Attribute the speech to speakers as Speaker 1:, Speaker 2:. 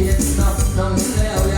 Speaker 1: เรียนนับตั้งแล้ว